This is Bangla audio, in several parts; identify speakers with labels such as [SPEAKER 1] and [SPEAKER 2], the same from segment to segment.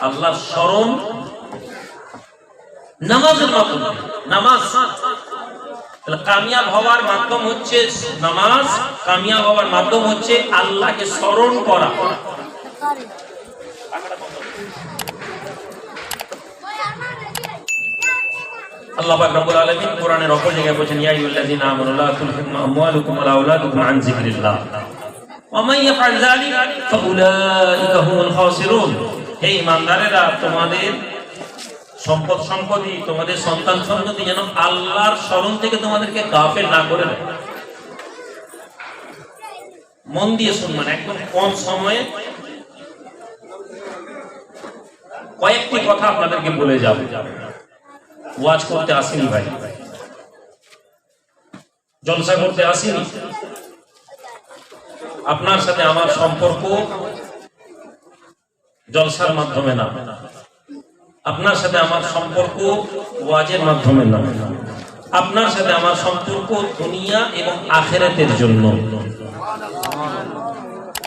[SPEAKER 1] আল্লাহর স্মরণ নামাজের মাধ্যমে। নামাজ। কামিয়াব হওয়ার মাধ্যম হচ্ছে নামাজ, কামিয়াব হওয়ার মাধ্যম হচ্ছে আল্লাহকে স্মরণ করা। আল্লাহ পাক রব্বুল কোরআনের অপর জায়গায় বলেছেন হে ঈমানদারেরা তোমাদের সম্পদ সম্পত্তি, তোমাদের সন্তান সন্ততি যেন আল্লাহর স্মরণ থেকে তোমাদেরকে গাফেল না করে দেয়। মন দিয়ে শুনবেন, একদম কম সময়ে কয়েকটি কথা আপনাদেরকে বলে যাবে। ওয়াজ করতে আসিনি ভাই। জলসা করতে আসিনি। আপনার সাথে আমার সম্পর্ক জলসার মাধ্যমে না। আপনার সাথে আমার সম্পর্ক ওয়াজের মাধ্যমে না। আপনার সাথে আমার সম্পর্ক দুনিয়া এবং আখেরাতের জন্য।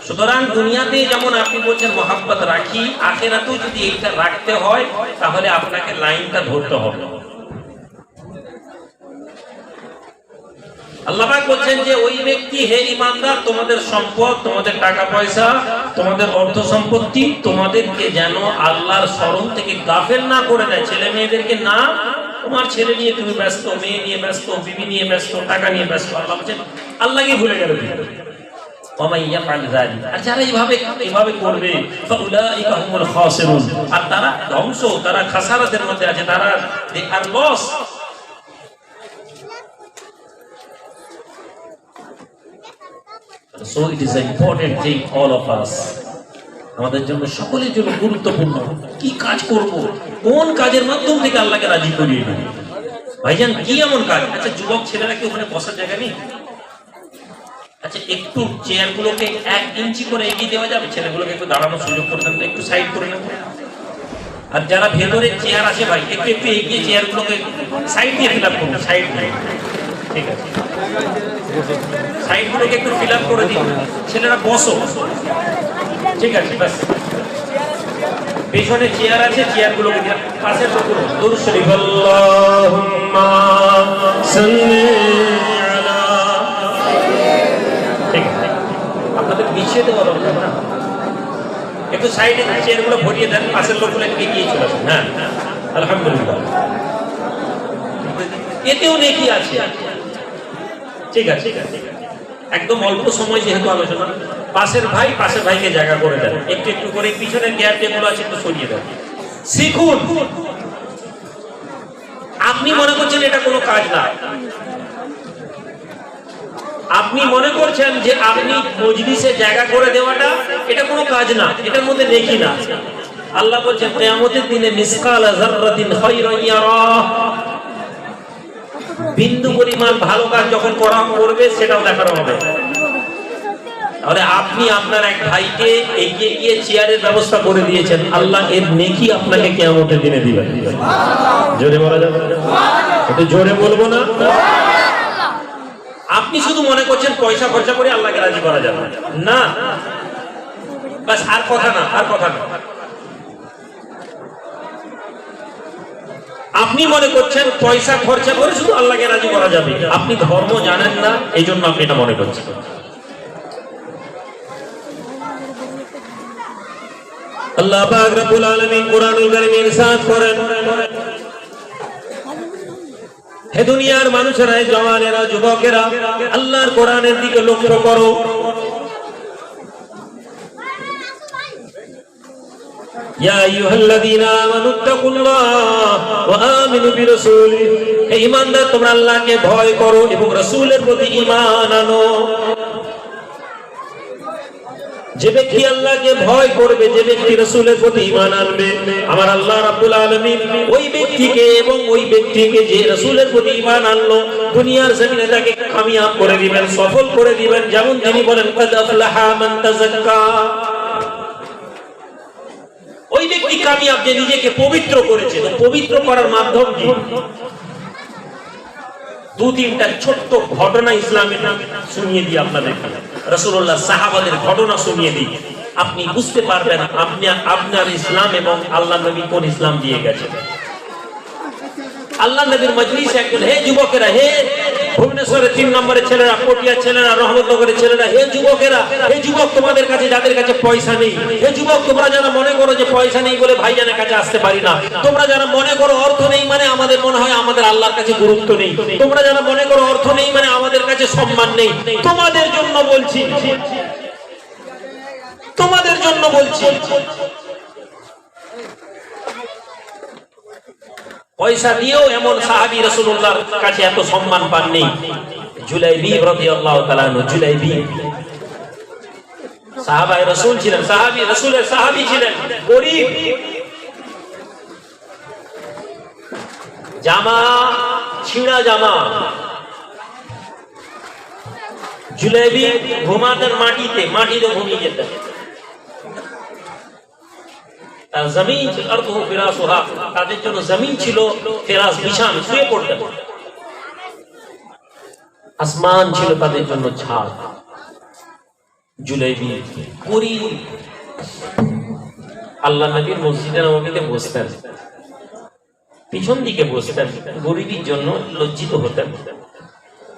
[SPEAKER 1] সুতরাং দুনিয়াতে যেমন আপনি বলছেন মহাব্বত রাখি, আখেরাতেও যদি এইটা রাখতে হয়, তাহলে আপনাকে লাইনটা ধরতে হবে। আল্লাহ বলছেন যে ওই ব্যক্তি, হে ইমানদার, তোমাদের সম্পদ, তোমাদের টাকা পয়সা, তোমাদের অর্থ সম্পত্তি, তোমাদেরকে যেন আল্লাহর স্মরণ থেকে গাফেল না করে দেয়। ছেলে মেয়েদেরকে না, তোমার ছেলে নিয়ে তুমি ব্যস্ত, মেয়ে নিয়ে ব্যস্ত, বিবি নিয়ে ব্যস্ত, টাকা নিয়ে ব্যস্ত। আল্লাহ বলছেন আল্লাহকে ভুলে গেল? আর যারা এইভাবে এইভাবে করবে আর তারা ধ্বংস, তারা খাসারাতের মধ্যে আছে, তারা they R It is an important thing, all of us. আমাদের জন্য সকলের জন্য গুরুত্বপূর্ণ। কি কাজ করব? কোন কাজের মাধ্যম থেকে আল্লাহকে রাজি করিয়ে নেব ভাইজান, কি এমন কাজ? আচ্ছা যুবক ছেলেরা কি ওখানে বসার জায়গা নেই? আচ্ছা একটু চেয়ার গুলোকে এক ইঞ্চি করে এগিয়ে দেওয়া যাবে? ছেলেগুলোকে একটু দাঁড়ানোর সুযোগ করে দেন একটু সাইড করে নেব আর যারা ভেতরে চেয়ার আছে ভাই, একটু একটু এগিয়ে চেয়ার গুলোকে সাইড দিয়ে ফিল আপ করুন, সাইড ঠিক আছে। সাইড গুলোকে একটু ফিল আপ করে দিন। ছেলেরা বসো। ঠিক আছে ব্যাস। পেছনে চেয়ার আছে চেয়ার গুলোকে দিয়ে পাশে করুন দূর শরীফ। আল্লাহুম্মা সাল্লি আলা ঠিক আছে আপনাদের পিছিয়ে দেওয়া দরকার না। একটু সাইডে চেয়ারগুলো ভরিয়ে দেন পাশের লোকগুলো একটু এগিয়ে চলে আসুন। হ্যাঁ। আলহামদুলিল্লাহ। এতেও নেকি আছে? ঠিক আছে একদম অল্প সময় যেহেতু আলোচনা, পাশের ভাই, পাশের ভাইকে জায়গা করে দেন। একটু একটু করে পিছনের চেয়ার যেগুলো আছে একটু সরিয়ে দেন। শিখুন। আপনি মনে করছেন এটা কোনো কাজ না। আপনি মনে করছেন যে আপনি মজলিসে জায়গা করে দেওয়াটা এটা কোনো কাজ না, এটার মধ্যে নেকি না। আল্লাহ বলছেন, কিয়ামতের দিনে মিসকাল যাররাতিন খায়রান ইয়ারা বিন্দু পরিমাণ ভালো কাজ যখন করা করবে, সেটাও দেখানো হবে। তাহলে আপনি আপনার এক ভাইকে এগিয়ে গিয়ে চেয়ারের ব্যবস্থা করে দিয়েছেন। আল্লাহ এর নেকি আপনাকে কিয়ামতের দিনে দিবেন। জোরে বলা যাবে? জোরে বলব না? আপনি শুধু মনে করছেন পয়সা খরচা করে আল্লাহকে রাজি করা যাবে। না। বাস আর কথা না, আর কথা না। আপনি মনে করছেন পয়সা খরচা করে শুধু আল্লাহকে রাজি করা যাবে? আপনি ধর্ম জানেন না এই জন্য আপনি এটা মনে করছেন। আল্লাহ পাক রব্বুল আলামিন কারীমে ইরশাদ করেন। হে দুনিয়ার মানুষেরা জওয়ানেরা, যুবকেরা, আল্লাহর কোরআনের দিকে লক্ষ্য করো। যে ব্যক্তি আল্লাহকে ভয় করবে, যে ব্যক্তি রসুলের প্রতি ইমান আনবে, আমার আল্লাহ রাব্বুল আলামিন ওই ব্যক্তিকে এবং ওই ব্যক্তিকে যে রসুলের প্রতি ইমান আনলো, দুনিয়ার জমিনে তাকে কামিয়াব করে দিবেন, সফল করে দিবেন। যেমন তিনি বলেন, কাদ আফলাহা মান ওই ব্যক্তি কামিয়াব যে নিজেকে পবিত্র করেছে পবিত্র করার মাধ্যম কি? দু তিনটা ছোট্ট ঘটনা ইসলামের নামে শুনিয়ে দিই আপনাদের রসুল্লাহ সাহাবাদের ঘটনা শুনিয়ে দিই। আপনি বুঝতে পারবেন, আপনি আপনার ইসলাম এবং আল্লাহ নবী কোন ইসলাম দিয়ে গেছেন? আল্লাহ নবীর মজলিসে একজন হে যুবকেরা, হে ভুবনেশ্বরের তিন নম্বরের ছেলেরা, পটিয়ার ছেলেরা, রহমতনগরের ছেলেরা, হে যুবকেরা, হে যুবক তোমাদের কাছে, যাদের কাছে পয়সা নেই, হে যুবক তোমরা যারা মনে করো যে পয়সা নেই বলে ভাইজানের কাছে আসতে পারি না, তোমরা যারা মনে করো অর্থ নেই মানে আমাদের মনে হয় আমাদের আল্লাহর কাছে গুরুত্ব নেই, তোমরা যারা মনে করো অর্থ নেই মানে আমাদের কাছে সম্মান নেই, তোমাদের জন্য বলছি, তোমাদের জন্য বলছি পয়সা দিয়েও এমন সাহাবি রসুল্লাহর কাছে এত সম্মান পাননি। জুলাইবি তাআলা আনহু, জুলাইবি। সাহাবায়ে রাসূল ছিলেন, সাহাবী রাসূলের সাহাবী ছিলেন, গরিব। জামা, ছিঁড়া জামা। ঘুমাতেন মাটিতে মাটিতে ঘুমিয়ে যেতেন। জমিন তাদের জন্য জমিন ছিল ফেরাস বিছান, শুয়ে আসমান ছিল তাদের জন্য ছাদ জুলাইবি পুরি আল্লাহ নবীর মসজিদে নবীতে বসতেন। পিছন দিকে বসতেন, গরিবের জন্য লজ্জিত হতেন।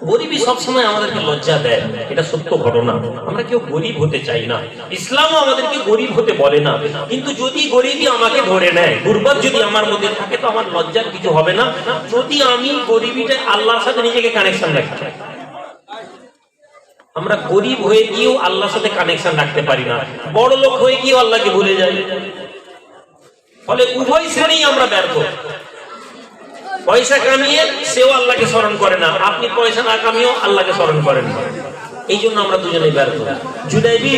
[SPEAKER 1] গরিবই সবসময় আমাদেরকে লজ্জা দেয়। এটা সত্য ঘটনা। আমরা কেউ গরিব হতে চাই না। ইসলামও আমাদেরকে গরিব হতে বলে না। কিন্তু যদি গরিবই আমাকে ধরে নেয়, দুর্বল যদি আমার মধ্যে থাকে, তো আমার লজ্জার কিছু হবে না। যদি আমি গরিবিটা আল্লাহর সাথে নিজেকে কানেকশন রাখি। আমরা গরিব হয়ে গিয়েও আল্লাহর সাথে কানেকশন রাখতে পারি না। বড় লোক হয়ে গিয়েও আল্লাহকে ভুলে যাই। ফলে উভয় শ্রেণি আমরা ব্যর্থ। পয়সা কামিয়ে সেও আল্লাহকে স্মরণ করে না। আপনি পয়সা না কামিয়েও আল্লাহকে স্মরণ করেন এই জন্য আমরা দুজনেই ব্যর্থ। জুদাইবি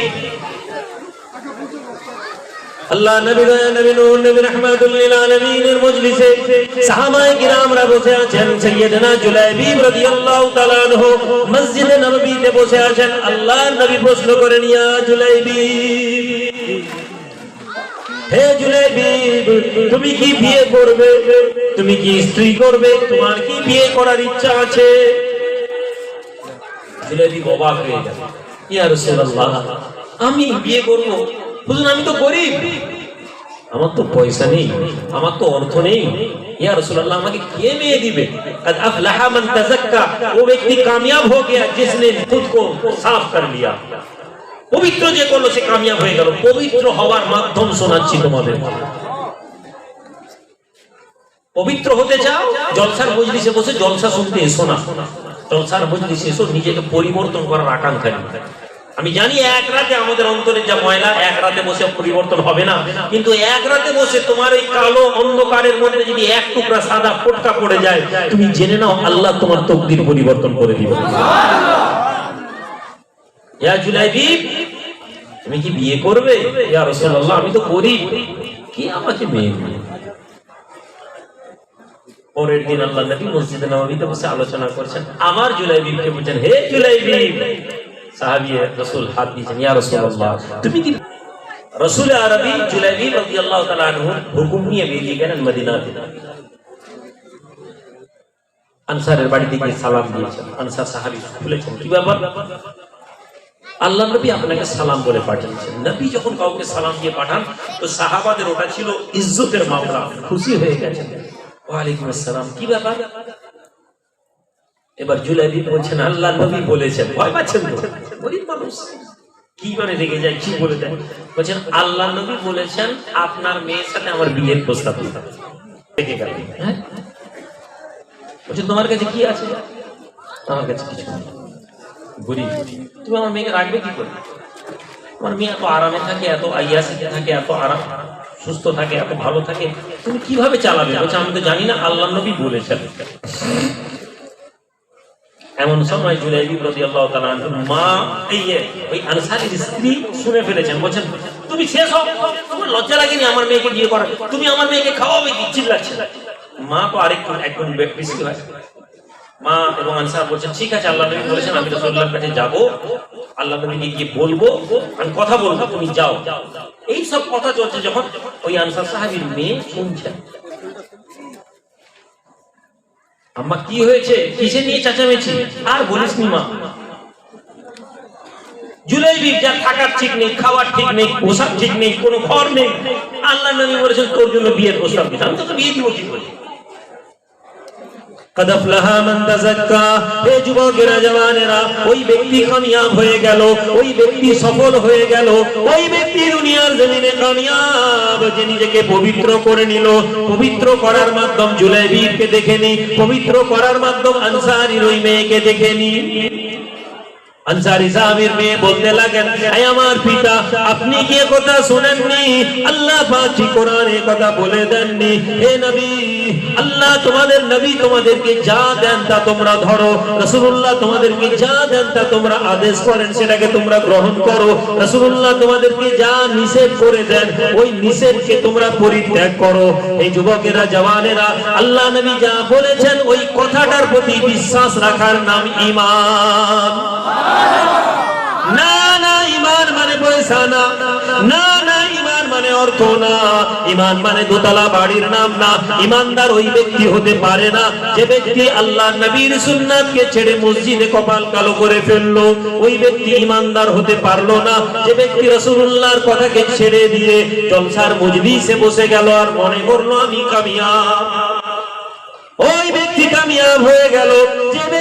[SPEAKER 1] আল্লাহ নবী বসে আছেন। বসে আছেন। নবী প্রশ্ন করেন, ইয়া জুলাইবি হে জুলাইবি তুমি কি বিয়ে করবে তুমি কি স্ত্রী করবে তোমার কি বিয়ে করার ইচ্ছা আছে জুলাইবি অবাক হয়ে গেল ইয়া রাসূলুল্লাহ আমি বিয়ে করব হুজুর আমি তো গরিব আমার তো পয়সা নেই আমার তো অর্থ নেই ইয়া রাসূলুল্লাহ আমাকে কে মেয়ে দিবে কদ আফলাহা মান তাযাক্কা वो व्यक्ति कामयाब हो गया जिसने खुद को साफ कर लिया পবিত্র যে করল, সে কামিয়াব হয়ে গেল। পবিত্র হওয়ার মাধ্যম শোনাচ্ছি তোমাদের। পবিত্র হতে চাও, জলসার মজলিসে বসে জলসা শুনতে এসো না। জলসার মজলিসে এসো, নিজেকে পরিবর্তন করার আকাঙ্ক্ষা আমি জানি এক রাতে আমাদের অন্তরে যা ময়লা, এক রাতে বসে পরিবর্তন হবে না। কিন্তু এক রাতে বসে তোমার এই কালো অন্ধকারের মধ্যে যদি এক টুকরা সাদা ফোটকা পড়ে যায়, তুমি জেনে নাও আল্লাহ তোমার তকদির পরিবর্তন করে দিবে। ইয়া জুলাইবি, তুমি কি বিয়ে করবে? ইয়া রাসূলুল্লাহ, আমি তো গরিব কি আমাকে মেয়ে দিবে পরের দিন আল্লাহ নবী মসজিদে নববীতে বসে আলোচনা করছেন। আমার জুলাইবিবকে বলছেন, হে জুলাইবিব সাহাবী রাসূল হাত দিয়েছেন, ইয়া রাসূলুল্লাহ, তুমি কি রাসূল আরবি জুলাইবিব রাদিয়াল্লাহু তাআলা আনহু হুকুম নিয়ে বেরিয়ে গেলেন মদিনাতে? আনসারের বাড়িতে গিয়ে সালাম দিয়েছেন। আনসার সাহাবী বলেছেন কি ব্যাপার? আল্লাহ নবী আপনাকে সালাম বলে পাঠিয়েছেন। নবী যখন কাউকে সালাম দিয়ে পাঠান, তো সাহাবাদের ওটা ছিল ইজ্জতের মামলা। খুশি হয়ে গেছেন। ওয়ালাইকুম আসসালাম, কি ব্যাপার? এবার জুলাইবি বলছেন, আল্লাহ নবী বলেছেন। ভয় পাচ্ছেন গরিব মানুষ। কি করে রেগে যায়, কি বলে দেয়? বলছেন, আল্লাহ নবী বলেছেন, আপনার মেয়ের সাথে আমার বিয়ের প্রস্তাব গেল হ্যাঁ? বলছে তোমার কাছে কি আছে? আমার কাছে কিছু নেই। গরিব তুমি আমার মেয়েকে রাখবে কি করে? আমার মেয়ে এত আরামে থাকে, এত আইয়াসিতে থাকে, এত আরাম, সুস্থ থাকে, এত ভালো থাকে। তুমি কীভাবে চালাবে? বলছে, আমি তো জানি না, আল্লাহ নবী বলেছেন। এমন সময় জুলাইবি তাআলা আনহু মা, এই ওই আনসারীর স্ত্রী শুনে ফেলেছেন। বলছেন, তুমি শেষ হও, তোমার লজ্জা লাগেনি আমার মেয়েকে বিয়ে করা তুমি আমার মেয়েকে খাওয়াবে কি? চিল্লাচ্ছে মা তো আরেকটু, একটু বেশি হয়। মা এবং আনসার বলছেন, ঠিক আছে, আল্লাহ নবী বলেছেন, আমি রাসূলুল্লাহর কাছে যাব। আল্লাহ নবীকে গিয়ে বলব, আমি কথা বলব, তুমি যাও। এই সব কথা চলছে যখন ওই আনসার সাহাবীর মেয়ে শুনছেন আম্মা, কি হয়েছে? কিসে নিয়ে চাচামেচি? আর বলিস নি মা। জুলাইবির যার থাকার ঠিক নেই, খাওয়ার ঠিক নেই, পোশাক ঠিক নেই, কোনো ঘর নেই। আল্লাহ নবী বলেছেন, তোর জন্য বিয়ের প্রস্তাব দিতে আমি তোকে বিয়ে দিব হে যুবকেরা সফল হয়ে গেল, ওই ব্যক্তি দুনিয়ার নিজেকে পবিত্র করে নিল। পবিত্র করার মাধ্যম জুলাইবিবকে দেখে নি পবিত্র করার মাধ্যম আনসারীর ওই মেয়েকে দেখে নি আনসারি মেয়ে বলতে লাগেন, "এই আমার পিতা, আপনি কি কথা আল্লাহ পাক কি কোরআনে কথা বলে হে নবী, আল্লাহ তোমাদের নবী তোমাদেরকে যা দেন তা তোমরা ধরো। রাসূলুল্লাহ তোমাদেরকে যা দেন তা তোমরা আদেশ করেন, সেটাকে তোমরা গ্রহণ করো। রাসূলুল্লাহ তোমাদেরকে যা নিষেধ করে দেন, ওই নিষেধকে তোমরা পরিত্যাগ করো। এই যুবকেরা, জওয়ানেরা, আল্লাহ নবী যা বলেছেন, ওই কথাটার প্রতি বিশ্বাস রাখার নাম ঈমান। না না ইমান মানে পয়সা না। না মানে অর্থ না। ইমান মানে দোতলা বাড়ির নাম না। ইমানদার ওই ব্যক্তি হতে পারে না। যে ব্যক্তি আল্লাহ নবীর সুন্নাতকে ছেড়ে মসজিদে কপাল কালো করে ওই ব্যক্তি ইমানদার হতে পারল না। যে ব্যক্তি রাসূলুল্লাহর কথাকে ছেড়ে দিয়ে জলসার বসে গেল আর মনে করল, আমি কামিয়াব। ওই ব্যক্তি কামিয়াব হয়ে গেল। যে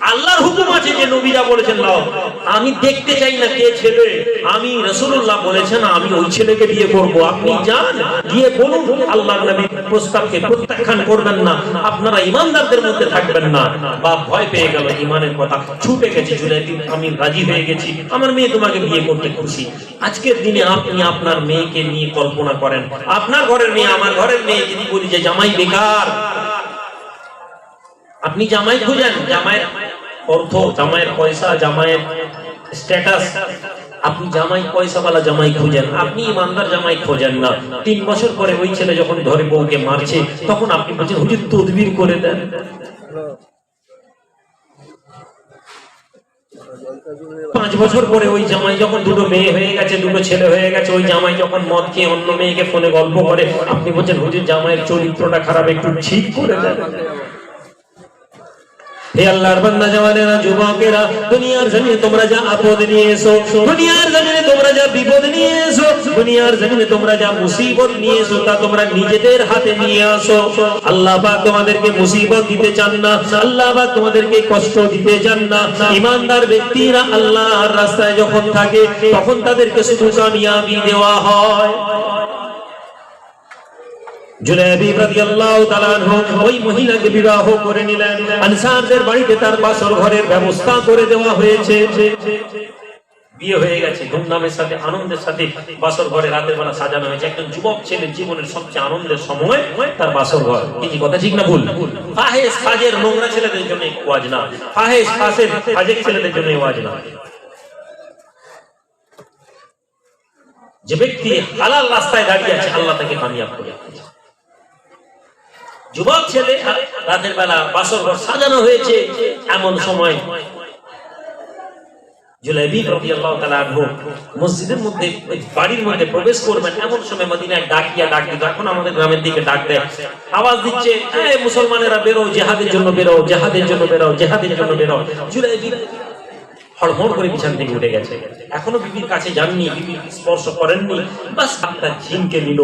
[SPEAKER 1] আল্লাহর হুকুম আছে যে নবী যা বলেছেন নাও। আমি দেখতে চাই না কে ছেলে। আমি রাসূলুল্লাহ বলেছেন, আমি ওই ছেলেকে বিয়ে করব। আপনি যান, গিয়ে বলুন, আল্লাহর নবীর প্রস্তাবকে প্রত্যাখ্যান করবেন না। আপনারা ইমানদারদের মধ্যে থাকবেন না। বা ভয় পেয়ে গেল, ইমানের কথা ছুটে গেছে জুলাইবি আমি রাজি হয়ে গেছি। আমার মেয়ে তোমাকে বিয়ে করতে খুশি। আজকের দিনে আপনি আপনার মেয়েকে নিয়ে কল্পনা করেন। আপনার ঘরের মেয়ে, আমার ঘরের মেয়ে, যদি বলি যে, জামাই বেকার। আপনি জামাই খুঁজেন, জামাইয়ের অর্থ, জামাইয়ের পয়সা, জামাইয়ের স্ট্যাটাস আপনি জামাই পয়সাওয়ালা জামাই খুঁজেন। আপনি ইমানদার জামাই খোঁজেন না। তিন বছর পরে ওই ছেলে যখন ধরে বউকে মারছে, তখন আপনি বলছেন, হুজুর, তদবির করে দেন। পাঁচ বছর পরে ওই জামাই যখন দুটো মেয়ে হয়ে গেছে, দুটো ছেলে হয়ে গেছে, ওই জামাই যখন মদ খেয়ে অন্য মেয়েকে ফোনে গল্প করে, আপনি বলছেন, হুজুর, জামাইয়ের চরিত্রটা খারাপ, একটু ঠিক করে দেন। হে আল্লাহর বান্দা জওয়ানেরা, যুবকেরা, দুনিয়ার জমিনে তোমরা যা আপদ নিয়ে এসো, দুনিয়ার জমিনে তোমরা যা বিপদ নিয়ে এসো, দুনিয়ার জমিনে তোমরা যা মুসিবত নিয়ে এসো, তা তোমরা নিজেদের হাতে নিয়ে আসো। আল্লাহ পাক তোমাদেরকে মুসিবত দিতে চান না, আল্লাহ পাক তোমাদেরকে কষ্ট দিতে চান না। ইমানদার ব্যক্তিরা আল্লাহর রাস্তায় যখন থাকে, তখন তাদেরকে শুধু কামিয়াবি দেওয়া হয়। জীবনের সবচেয়ে আনন্দের সময় তার বাসর ঘর। কি কথা, ঠিক না ভুল? নোংরা ছেলেদের জন্য ওয়াজ না। ফাহেস ছেলেদের জন্য ওয়াজ না। যে ব্যক্তি হালাল রাস্তায় দাঁড়িয়ে আছে, আল্লাহ তাকে কামিয়াব করে। যুবক ছেলে, রাতের বেলা বাসর ঘর সাজানো হয়েছে এমন সময়। জুলাইবি রাদিয়াল্লাহু তাআলা মসজিদের মধ্যে বাড়ির মধ্যে প্রবেশ করবেন, এমন সময় মদিনায় ডাকিয়া ডাক দিত এখন আমাদের গ্রামের দিকে ডাক দেয়। আওয়াজ দিচ্ছে, এ মুসলমানেরা বেরো, জিহাদের জন্য বেরো, জিহাদের জন্য বেরো, জিহাদের জন্য বেরো। জুলাইবি হড়মড় করে বিছান থেকে উঠে গেছে। এখনও বিবির কাছে যাননি বিবি স্পর্শ করেননি। বাস হাতটা ঝিমকে নিল।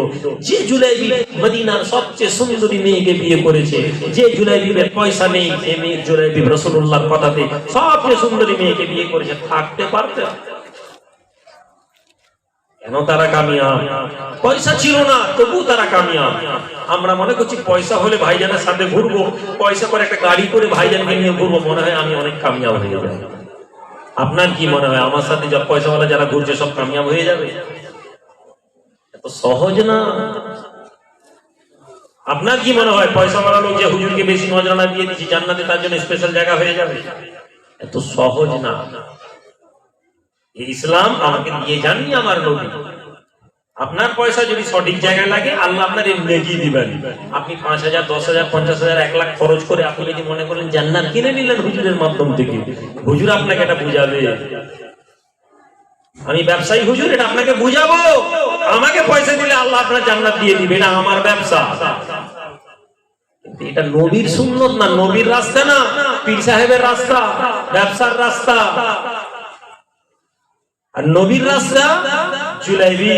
[SPEAKER 1] যে জুলাইবি মদিনার সবচেয়ে সুন্দরী মেয়েকে বিয়ে করেছে, যে জুলাইবির পয়সা নেই, যে মেয়ে জুলাইবি রসুল্লাহর কথাতে সবচেয়ে সুন্দরী মেয়েকে বিয়ে করেছে, থাকতে পারতে কেন তারা কামিয়াব? পয়সা ছিল না তবু তারা কামিয়াব। আমরা মনে করছি পয়সা হলে ভাইজানের সাথে ঘুরবো, পয়সা করে একটা গাড়ি করে ভাইজানকে নিয়ে ঘুরবো, মনে হয় আমি অনেক কামিয়াব হয়ে যাব। আপনার কি মনে হয়? আমার সাথে যা পয়সাওয়ালা যারা ঘুরছে, সব কামিয়াব হয়ে যাবে? এত সহজ না? আপনার কি মনে হয়? পয়সাওয়ালা লোক যে হুজুরকে বেশি নজরানা দিয়ে দিচ্ছি জান্নাতে তার জন্য স্পেশাল জায়গা হয়ে যাবে? এত সহজ না। ইসলাম আমাকে দিয়ে যাননি আমার নবী। আপনার পয়সা যদি সঠিক জায়গায় লাগে, আল্লাহ আপনার নেকি দিবেন। আপনি পাঁচ হাজার, দশ হাজার, পঞ্চাশ হাজার, এক লাখ খরচ করে আপনি যদি মনে করেন জান্নাত কিনে নিলেন হুজুরের মাধ্যম থেকে, হুজুর আপনাকে এটা বুঝাবে। আমি ব্যবসায়ী হুজুর, এটা আপনাকে বুঝাবো। আমাকে পয়সা দিলে আল্লাহ আপনার জান্নাত দিয়ে দিবে, এটা আমার ব্যবসা। এটা নবীর সুন্নত না, নবীর রাস্তা না, পীর সাহেবের রাস্তা, ব্যবসার রাস্তা। আর নবীর রাস্তা জুলাইবি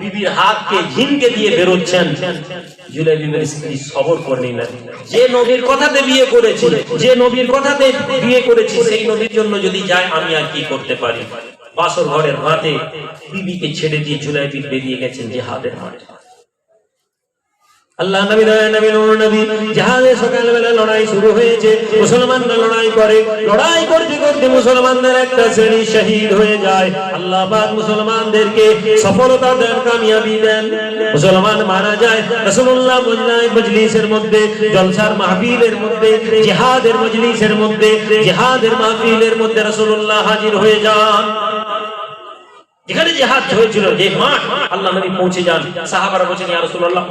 [SPEAKER 1] বিবির হাতকে ঝিমকে দিয়ে বেরোচ্ছেন। জুলাইবিবের স্ত্রী সবর না যে নবীর কথাতে বিয়ে করেছি, যে নবীর কথাতে বিয়ে করেছি, সেই নবীর জন্য যদি যায়, আমি আর কি করতে পারি? বাসর ঘরের হাতে বিবিকে ছেড়ে দিয়ে জুলাইবি বেরিয়ে গেছেন হাতের মাঠে। আল্লাহ নবী দয়া নবী জাহাজে সকালবেলা লড়াই শুরু হয়েছে, মুসলমানরা লড়াই করে, লড়াই করতে করতে মুসলমানদের একটা শ্রেণি শহীদ হয়ে যায়। আল্লাহ মুসলমানদেরকে সফলতা দেন, কামিয়াবি দেন। মুসলমান মারা যায়, রাসূলুল্লাহ মজনায় মজলিসের মধ্যে, জলসার মাহফিলের মধ্যে, জিহাদের মজলিসের মধ্যে, জিহাদের মাহফিলের মধ্যে রাসূলুল্লাহ হাজির হয়ে যান। যেখানে জেহাদ হয়েছিল, যে মাঠ, আল্লাহ নবী পৌঁছে যান। সাহাবারা বলছেন, ইয়া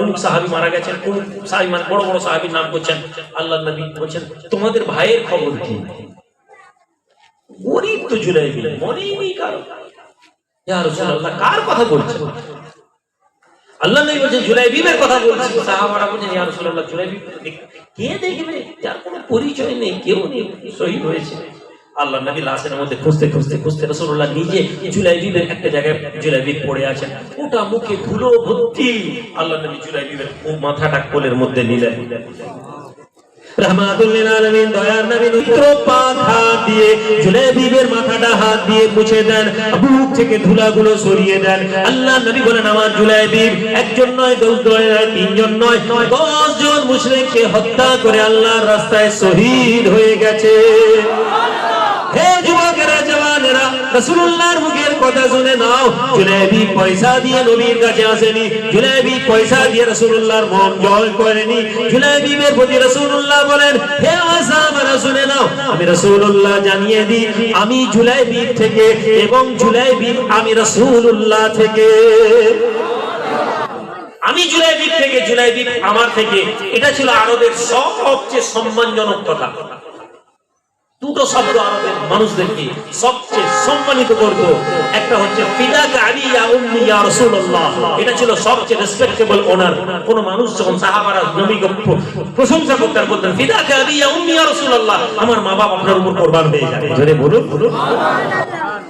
[SPEAKER 1] অমুক সাহাবী মারা গেছেন অমুক সাহাবী মানে বড় বড় সাহাবীর নাম করছেন আল্লাহ নবী বলছেন, তোমাদের ভাইয়ের খবর কি? গরিব তো জুলাইবি, মনেই নেই। কারও ইয়া কার কথা বলছেন আল্লাহ নবী বলছেন জুলাইবিবের কথা বলছি। সাহাবারা বলছেন, ইয়া রাসূলুল্লাহ, জুলাইবি কে দেখবে? যার কোনো পরিচয় নেই, কেউ নেই, শহীদ হয়েছে। আল্লাহ নবী লাশের মধ্যে খুঁজতে খুঁজতে খুঁজতে রাসূলুল্লাহ নিজে একটা জায়গায় পড়ে আছেন। ওটা মুখে ধুলো ভর্তি। আল্লাহ নবী মাথাটা কোলের মধ্যে নিলেন। হাত দিয়ে মুছে দেন। বুক থেকে ধুলাগুলো সরিয়ে দেন। আল্লাহ নবী বলেন, আমার জুলাইবিব একজন নয় নয়, তিনজন নয় মুশরিককে হত্যা করে আল্লাহর রাস্তায় শহীদ হয়ে গেছে। হে নাও। আমি রাসূলুল্লাহ আমি থেকে এবং আমি রাসূলুল্লাহ থেকে। আমি জুলাইবি থেকে, জুলাইবি আমার থেকে। এটা ছিল আরবের সবচেয়ে সম্মানজনক কথা। দুটো শব্দ আরবের মানুষদেরকে সবচেয়ে সম্মানিত করত। একটা হচ্ছে ফিদাকা আলী ইয়া উম্মি ইয়া রাসূলুল্লাহ। এটা ছিল সবচেয়ে রেসপেক্টেবল ওনার কোন মানুষ যখন সাহাবারা নবীকে প্র- প্রশংসা করতেন বলতেন ফিদাকা আলী ইয়া উম্মি ইয়া রাসূলুল্লাহ। আমার মা বাবা আপনার উপর কুরবান হয়ে যাবে জোরে বলুন। বলুন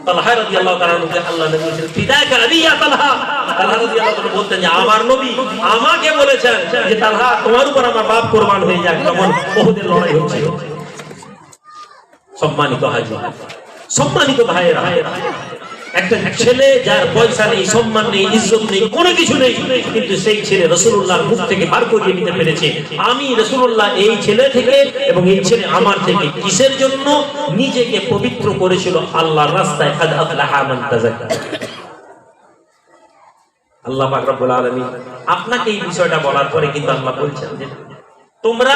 [SPEAKER 1] তালহা রাদিয়াল্লাহু তাআলা নবী আল্লাহ নবী বলেছেন ফিদাকা আলী ইয়া তালহা। তালহা রাদিয়াল্লাহু তাআলা বলতেন যে আমার নবী আমাকে বলেছেন যে তালহা তোমার উপর আমার বাপ কুরবান হয়ে যাবে তখন ওহুদের লড়াই হচ্ছিল। সম্মানিত হাজি। সম্মানিত ভাইয়েরা, একটা ছেলে যার পয়সা নেই, সম্মান নেই, ইজ্জত নেই, কোনো কিছু নেই, কিন্তু সেই ছেলে রসুল্লাহর মুখ থেকে বার করিয়ে নিতে পেরেছে। আমি রসুল্লাহ এই ছেলে থেকে এবং এই ছেলে আমার থেকে কিসের জন্য? নিজেকে পবিত্র করেছিল আল্লাহর রাস্তায় আল্লাহ পাক রব্বুল আলামিন আপনাকে এই বিষয়টা বলার পরে কিন্তু আল্লাহ বলছেন যে, তোমরা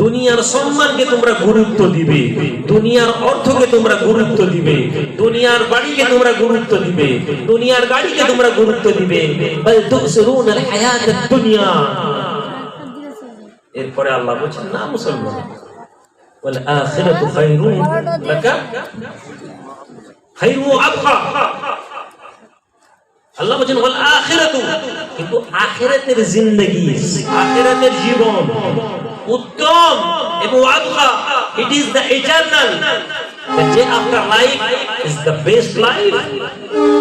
[SPEAKER 1] দুনিয়ার সম্মানকে তোমরা গুরুত্ব দিবে, দুনিয়ার অর্থকে তোমরা গুরুত্ব দিবে, দুনিয়ার বাড়িকে তোমরা গুরুত্ব দিবে, দুনিয়ার গাড়িকে তোমরা গুরুত্ব দিবে। দুনিয়া। এরপরে আল্লাহ বলছেন, না মুসলমান আল্লাহ ওয়াল আখিরাতু, কিন্তু আখিরাতের জীবন উত্তম এবং আবহা it is the eternal The day after life is the best life,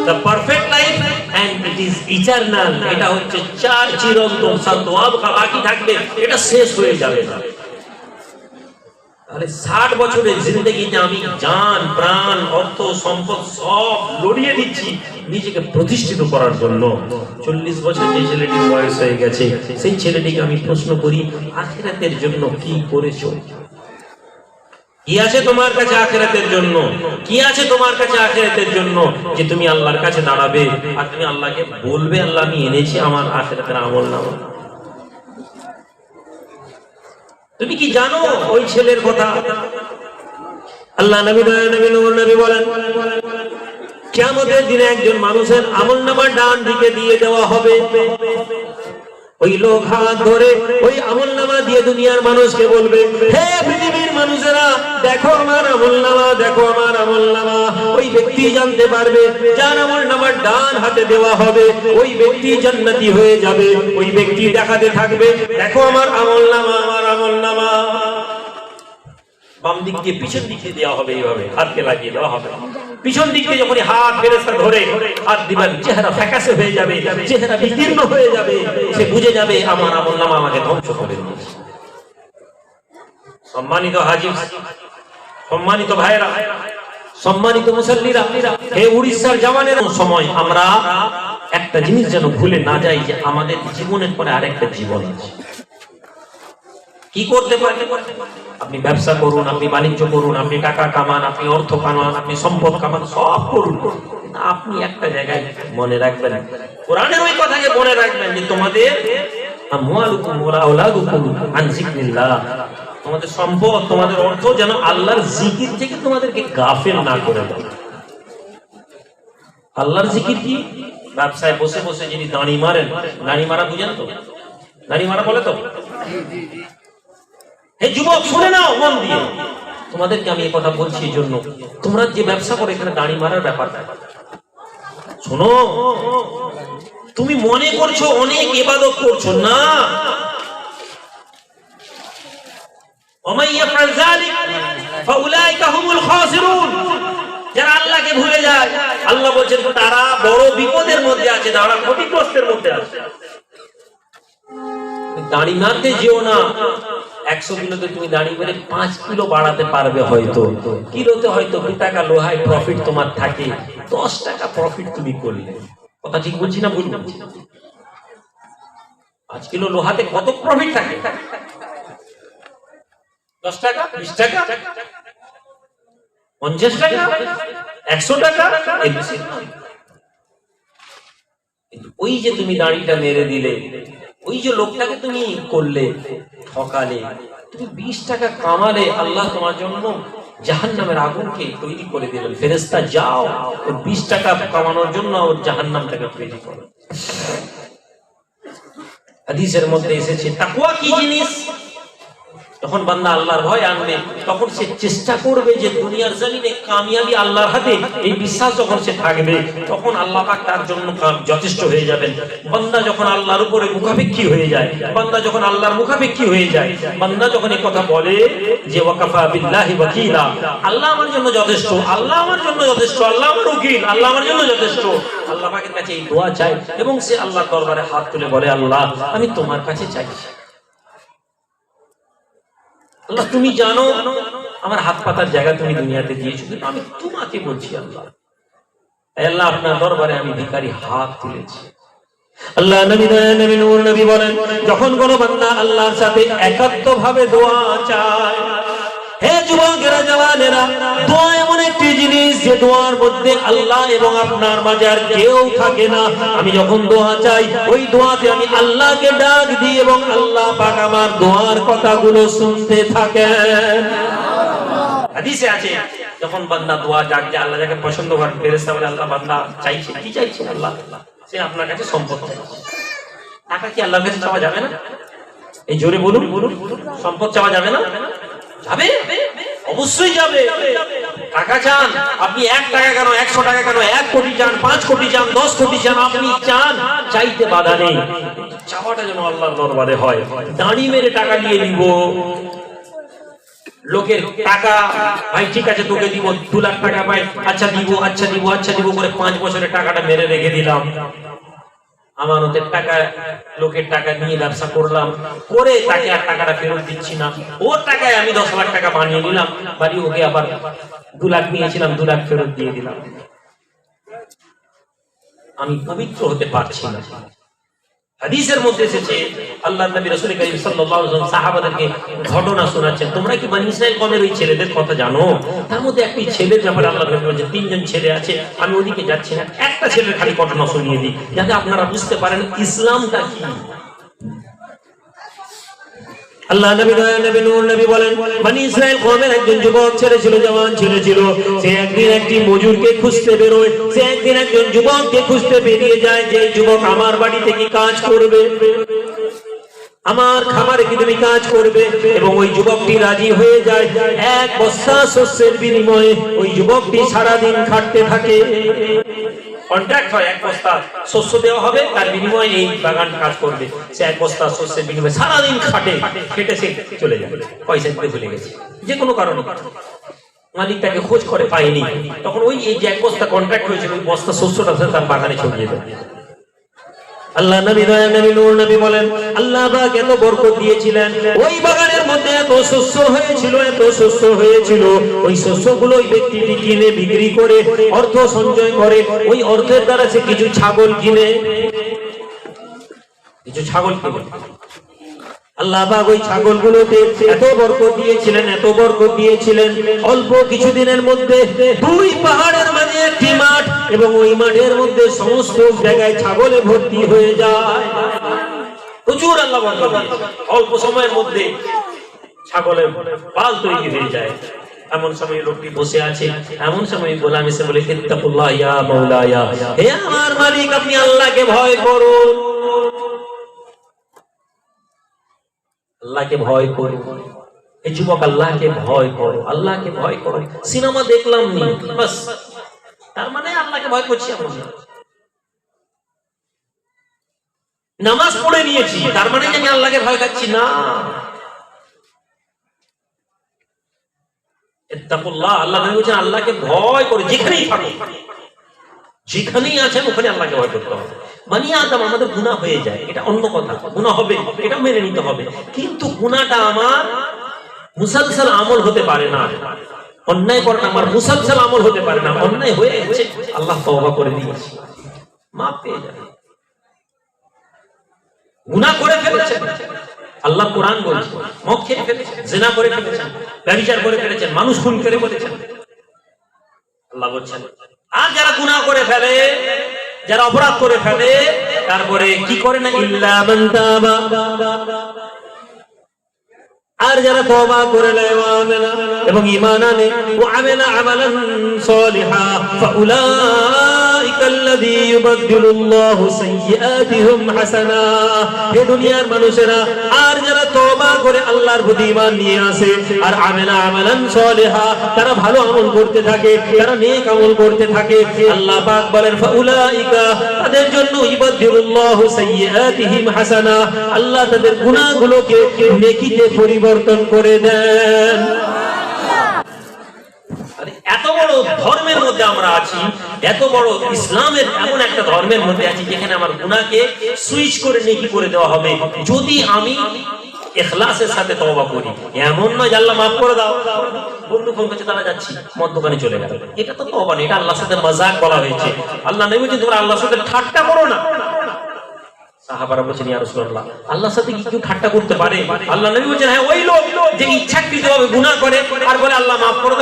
[SPEAKER 1] the perfect life, and it is eternal. এটা হচ্ছে চার চিরন্তন সত্য আবহা বাকি থাকবে এটা শেষ হয়ে যাবে না তাহলে ষাট বছরের জিন্দগিতে আমি প্রাণ, অর্থ, সম্পদ সব লড়িয়ে দিচ্ছি নিজেকে প্রতিষ্ঠিত করার জন্য। চল্লিশ বছর যে ছেলেটির বয়স হয়ে গেছে, সেই ছেলেটিকে আমি প্রশ্ন করি, আখিরাতের জন্য কি করেছ? কি আছে তোমার কাছে আখেরাতের জন্য? কি আছে তোমার কাছে আখেরাতের জন্য যে তুমি আল্লাহর কাছে দাঁড়াবে? আর তুমি আল্লাহকে বলবে, আল্লাহ আমি এনেছি আমার আখেরাতের আমল নামা। তুমি কি জানো ওই ছেলের কথা? আল্লাহ নবী দয়া নবী নবুল নবী বলেন কেমতের দিনে একজন মানুষের আমল নামা ডান দিকে দিয়ে দেওয়া হবে। ওই লোক হাত ধরে ওই আমল নামা দিয়ে দুনিয়ার মানুষকে বলবে, হে পৃথিবীর মানুষেরা, দেখো আমার আমল নামা দেখো আমার আমল নামা ওই ব্যক্তি জানতে পারবে, যার আমল নামার ডান হাতে দেওয়া হবে, ওই ব্যক্তি জান্নাতি হয়ে যাবে। ওই ব্যক্তি দেখাতে থাকবে, দেখো আমার আমল নামা আমার আমল নামা পিছন দিক দেওয়া হবে হাতকে লাগিয়ে দেওয়া পিছন যখন হাত ধরে, হাত চেহারা বুঝে যাবে, আমার আমল নামা আমাকে ধ্বংস করে দিয়েছে। সম্মানিত হাজির, সম্মানিত ভাইরা সম্মানিত মুসল্লিরা, হে উড়িষ্যার জওয়ানের সময় আমরা একটা জিনিস যেন ভুলে না যাই যে আমাদের জীবনের পরে আরেকটা জীবন আছে। কি করতে পারেন আপনি ব্যবসা করুন, আপনি বাণিজ্য করুন, আপনি টাকা কামান, আপনি অর্থ কামান, আপনি সম্পদ কামান, সব করুন। আপনি একটা জায়গায় মনে রাখবেন, কোরআনের ওই কথাকে মনে রাখবেন যে তোমাদের, আমওয়ালুকুম ওয়া আওলাদুকুম আন তোমাদের সম্পদ, তোমাদের অর্থ যেন আল্লাহর জিকির থেকে তোমাদেরকে গাফেল না করে দেয়। আল্লাহর জিকির কি? ব্যবসায় বসে বসে যিনি দাঁড়ি মারেন দাঁড়ি মারা বুঝেন তো? দাঁড়ি মারা বলে তো? হে যুবক, শুনে নাও, মন দিয়ে। তোমাদেরকে আমি এই কথা বলছি এই জন্য। তোমরা যে ব্যবসা করো, এখানে দাঁড়ি মারার ব্যাপারটা শোনো, তুমি মনে করছ, অনেক ইবাদত করছ। না যারা আল্লাহকে ভুলে যায়, আল্লাহ তারা বড় বিপদের মধ্যে আছে, তারা ক্ষতিগ্রস্তের মধ্যে আছে। দাড়ি মারতে যেও না। একশো কিলোতে তুমি দাড়ি মেরে পাঁচ কিলো বাড়াতে পারবে হয়তো। কিলোতে হয়তো টাকা লোহায় প্রফিট তোমার থাকে। দশ টাকা প্রফিট তুমি করলে। কথা ঠিক বলছি না ভুল? পাঁচ কিলো লোহাতে কত প্রফিট থাকে? দশ টাকা, বিশ টাকা? পঞ্চাশ টাকা? একশো টাকা? কিন্তু ওই যে তুমি মেরে দিলে, ওই যে লোকটাকে তুমি করলে তুমি বিশ টাকা কামালে আল্লাহ তোমার জন্য জাহান নামের আগুনকে তৈরি করে দিলেন। ফেরেস্তা যাও, ওর বিশ টাকা কামানোর জন্য ওর জাহান নামটাকে তৈরি করো। হাদিসের মধ্যে এসেছে তাকুয়া কি জিনিস? যখন বান্দা আল্লাহর ভয় আনবে, তখন সে চেষ্টা করবে যে দুনিয়ার জমিনে কামিয়াবি আল্লাহর হাতে এই বিশ্বাস যখন সে থাকবে, তখন আল্লাহ পাক তার জন্য যথেষ্ট হয়ে যাবেন। বান্দা যখন আল্লাহর উপরে মুখাপেক্ষী হয়ে যায়, বান্দা যখন আল্লাহর মুখাপেক্ষী হয়ে যায়, বান্দা যখন এই কথা বলে যে, ওয়াকাফা বিল্লাহি ওয়াকিলা, আল্লাহ আমার জন্য যথেষ্ট, আল্লাহ আমার জন্য যথেষ্ট, আল্লাহ আমার উকিল, আল্লাহ আমার জন্য যথেষ্ট। আল্লাহ পাকের কাছে এই দোয়া চাই এবং সে আল্লাহর দরবারে হাত তুলে বলে, আল্লাহ, আমি তোমার কাছে চাইছি আল্লাহ, তুমি জানো, আমার হাত পাতার জায়গা তুমি দুনিয়াতে দিয়েছ, কিন্তু আমি তোমাকে বলছি আল্লাহ আল্লাহ, আপনার দরবারে আমি ভিকারি হাত তুলেছি। আল্লাহ, নবী নবী নূর, নবী বলেন, যখন কোন বান্দা আল্লাহর সাথে একাত্ম ভাবে দোয়া চায়, হে যুবকেরা, জওয়ানেরা, দোয়া এমন একটি জিনিস যে দোয়ার মধ্যে আল্লাহ এবং আপনার মাঝে আর কেউ থাকে না। আমি যখন দোয়া চাই, ওই দোয়াতে আমি আল্লাহকে ডাক দিই এবং আল্লাহ পাক আমার দোয়ার কথাগুলো শুনতে থাকেন যখন বান্দা দোয়া ডাক যে আল্লাহ যাকে পছন্দ করেন, ফেরেশতা আল্লাহ বান্দা চাইছে। কি চাইছে? আল্লাহ সে আপনার কাছে সম্পদ টাকা কি আল্লাহর কাছে চাওয়া যাবে না? এই জোরে বলুন। সম্পদ চাওয়া যাবে না? যাবে। অবশ্যই যাবে। টাকা চান, আপনি এক টাকা কেন, একশো টাকা কেন, এক কোটি চান, পাঁচ কোটি চান, দশ কোটি চান, আপনি চান, চাইতে বাধা নেই। চাওয়াটা যেন আল্লাহর দরবারে হয়। দাঁড়ি মেরে টাকা নিয়ে নিব লোকের টাকা, ভাই, ঠিক আছে, তোকে দিব, দু লাখ টাকা, ভাই আচ্ছা দিব আচ্ছা দিব আচ্ছা দিব করে পাঁচ বছরের টাকাটা মেরে রেখে দিলাম। আমার ওদের টাকা, লোকের টাকা নিয়ে ব্যবসা করলাম। করে তাকে আর টাকাটা ফেরত দিচ্ছি না। ওর টাকায় আমি দশ লাখ টাকা বানিয়ে নিলাম। বাড়ি ওকে আবার দু লাখ নিয়েছিলাম, দু লাখ ফেরত দিয়ে দিলাম। আমি পবিত্র হতে পারছি না। হাদিসের মধ্যে এসেছে, আল্লাহ নবী রাসূল করিম ওয়াসাল্লাম সাহাবাদেরকে ঘটনা শোনাচ্ছেন। তোমরা কি বনি ইসরায়েল কমের ওই ছেলেদের কথা জানো? তার মধ্যে একটি ছেলের ব্যাপারে আল্লাহ নবী বলেছেন, তিনজন ছেলে আছে, আমি ওদিকে যাচ্ছি না, একটা ছেলের খালি ঘটনা শুনিয়ে দিই, যাতে আপনারা বুঝতে পারেন ইসলামটা কি। আল্লাহ নবী দয়া নবী নূর নবী বলেন, বনি ইসরাইল কওমের একজন যুবক ছেলে ছিল, জওয়ান ছেলে ছিল। সে একদিন একটি মজুরকে খুঁজতে বেরোয়। সে একদিন একজন যুবককে খুঁজতে বেরিয়ে যায় যে যুবক আমার বাড়িতে কি কাজ করবে? আমার খামারে কি তুমি কাজ করবে? এবং ওই যুবকটি রাজি হয়ে যায়। এক বস্তা শস্যের বিনিময়ে ওই যুবকটি সারাদিন খাটতে থাকে। কন্ট্রাক্ট হয় এক বস্তা শস্য দেওয়া হবে, তার বিনিময়ে এই বাগান কাজ করবে। সে এক বস্তা শস্যের বিনিময়ে সারাদিন খাটে, খেটে সে চলে যায় পয়সা দিতে ভুলে গেছে। যে কোনো কারণে। মালিক তাকে খোঁজ করে, পায়নি। তখন ওই, এই যে এক বস্তা কন্ট্রাক্ট হয়েছিল ওই বস্তা শস্যটা তার বাগানে ছড়িয়ে দেয় আল্লাহ নবী দয়া নবী নূর নবী বলেন, আল্লাহ এত বরকত দিয়েছিলেন। ওই বাগানের মধ্যে এত শস্য হয়েছিল, এত শস্য হয়েছিল। ওই শস্যগুলো ওই ব্যক্তিটি কিনে বিক্রি করে অর্থ সঞ্চয় করে। ওই অর্থের দ্বারা সে কিছু ছাগল কিনে। কিছু ছাগল কিনে। আল্লাহ পাক ওই ছাগলগুলোতে এত বরকত দিয়েছিলেন, এত বরকত দিয়েছিলেন। অল্প কিছুদিনের মধ্যে দুই পাহাড়ের মাঝে একটি মাঠ এবং ওই মাঠের মধ্যে সমস্ত জায়গায় ছাগলে ভর্তি হয়ে যায়। প্রচুর আল্লাহ অল্প সময়ের মধ্যে ছাগলের পাল তৈরি হয়ে যায়। এমন সময় লোকটি বসে আছে, এমন সময় গোলাম এসে বলে আমার মালিক, আপনি আল্লাহকে ভয় করুন। আল্লাহকে ভয় করো এই যুবক, আল্লাহকে ভয় করো, আল্লাহকে ভয় করো। সিনেমা দেখলাম তার মানে আল্লাহকে ভয় করছি নামাজ পড়ে নিয়েছি, তার মানে আমি আল্লাহকে ভয় খাচ্ছি? না। আল্লাহ নবী বলছেন, আল্লাহকে ভয় করে, যেখানেই যেখানেই আছেন, ওখানে আল্লাহকে ভয় করতে হবে। মানি আদম, আমাদের গুনাহ হয়ে যায়, এটা অন্য কথা। গুনাহ হবে, এটা মেনে নিতে হবে। কিন্তু গুনাহটা আমার আমল হতে পারে না। অন্যায় করাটা আমার মুসালসাল আমল হতে পারে না। অন্যায় হয়ে গেছে, আল্লাহ তওবা করে দিয়েছে। মাফ পেয়ে যাবে। গুনাহ করে ফেলেছেন। আল্লাহ কোরআন বলছে মদ খেয়ে ফেলেছেন, জেনা করে ফেলেছেন, ব্যভিচার করে ফেলেছেন, মানুষ খুন করে ফেলেছেন। আল্লাহ বলছেন, আর যারা গুনাহ করে ফেলে, যারা অপরাধ করে ফেলে, তারপরে কি করে না ইল্লা মান তাবা? আর যারা তওবা করে আমেনা এবং ঈমান আনে আমালান সালিহা তারা ভালো আমল করতে থাকে, তারা নেক আমল করতে থাকে, আল্লাহ বলেন তাদের জন্য ইউবাদদিলুল্লাহু সাইয়্যাতিহিম হাসানা। আল্লাহ তাদের গুনাহগুলোকে নেকিতে পরিবর্তন করে দেন। এত বড় ধর্মের মধ্যে আমরা আছি, এত বড় ইসলামের এমন একটা ধর্মের মধ্যে আছি যেখানে আমার গুনাহকে সুইচ করে নেকি করে দেওয়া হবে। যদি আমি এখলাসের সাথে তওবা করি, এমন নয় আল্লাহ মাফ করে দাও। বন্ধু ফোন করছে, তারা যাচ্ছি মদ দোকানে চলে গেল। এটা তো তওবা না এটা আল্লাহর সাথে মাজাক বলা হয়েছে। আল্লাহ নবী তোমরা আল্লাহর সাথে ঠাট্টা করো না। হ্যাঁ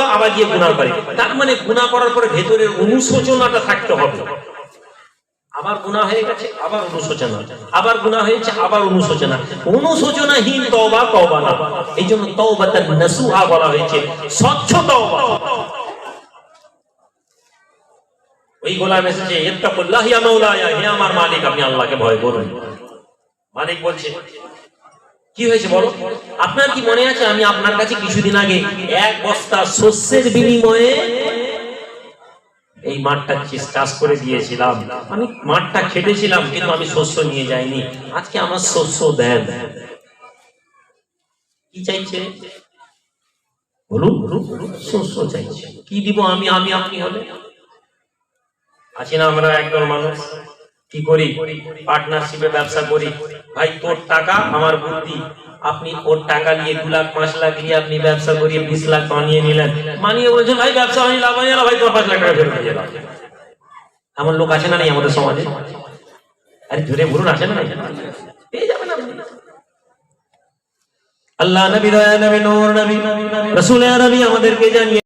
[SPEAKER 1] আবার তার মানে হয়ে হয়েছে, আবার অনুশোচনা। অনুশোচনাহীন তওবা তওবা না। এই জন্য তওবাতান নাসুহা বলা হয়েছে, স্বচ্ছ তওবা। ওই গোলাম এসেছে হে আমার মালিক আপনি আল্লাহকে ভয় করুন। মালিক বলছে কি হয়েছে বলো? আপনার কি মনে আছে? আমি আপনার কাছে কিছুদিন আগে এক বস্তা শস্যের বিনিময়ে এই মাঠটা চাষ- করে দিয়েছিলাম। আমি মাঠটা খেটেছিলাম কিন্তু আমি শস্য নিয়ে যাইনি। আজকে আমার শস্য দেন। কি চাইছে? বলুন, বলুন, শস্য চাইছে। কি দিব আমি আমি আপনি হলে? আছি না আমরা একদল মানুষ? কি করি? পার্টনারশিপে ব্যবসা করি। ভাই, তোর টাকা, আমার বুদ্ধি। আপনি ওর টাকা নিয়ে দু লাখ, পাঁচ লাখ নিয়ে আপনি ব্যবসা করিয়ে বিশ লাখ মানিয়ে নিলেন। মানিয়ে বলছেন, ভাই, ব্যবসা হয়নি, লাভ হয়নি। ভাই তোমার পাঁচ লাখ টাকা ফেরত দিয়ে এমন লোক আছে না নেই আমাদের সমাজে? আরে, ধরে বলুন, আছে না? পেয়ে যাবেন আপনি। আল্লাহ নবী, দয়া নবী, নূর নবী রাসূল নবী আমাদেরকে জানিয়ে